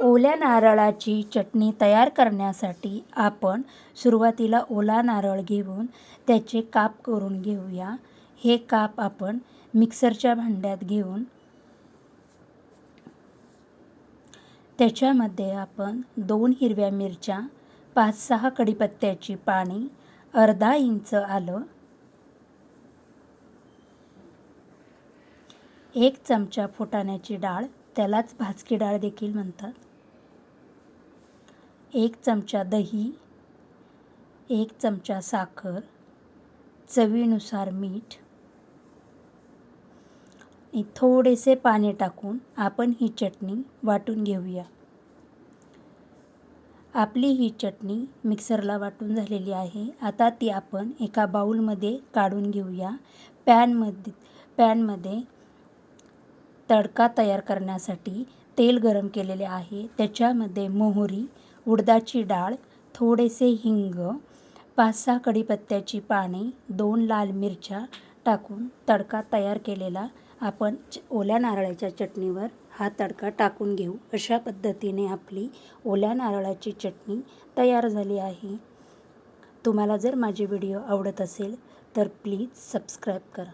ओल्या नारळाची चटणी तयार करण्यासाठी आपण सुरुवातीला ओला नारळ घेऊन त्याचे काप करून घेऊया. हे काप आपण मिक्सरच्या भांड्यात घेऊन त्याच्यामध्ये आपण दोन हिरव्या मिरच्या पाच सहा कढीपत्त्याची पाणी अर्धा इंच आलं एक चमचा फुटाण्याची डाळ त्यालाच भाजकी डाळ देखील म्हणतात. एक चमचा दही एक चमचा साखर चवीनुसार मीठ आणि थोडेसे पाणी टाकून आपण ही चटणी वाटून घेऊया. आपली ही चटणी मिक्सरला वाटून झालेली आहे. आता ती आपण एका बाऊलमध्ये काढून घेऊया. पॅनमध्ये पॅनमध्ये तडका तयार करण्यासाठी तेल गरम केलेले आहे. त्याच्यामध्ये मोहरी उडदाची डाळ थोडेसे हिंग पाच सहा कढीपत्त्याची पाने दोन लाल मिरच्या टाकून तडका तयार केलेला आपण च ओल्या नारळाच्या चटणीवर हा तडका टाकून घेऊ. अशा पद्धतीने आपली ओल्या नारळाची चटणी तयार झाली आहे. तुम्हाला जर माझे व्हिडिओ आवडत असेल तर प्लीज सबस्क्राईब करा.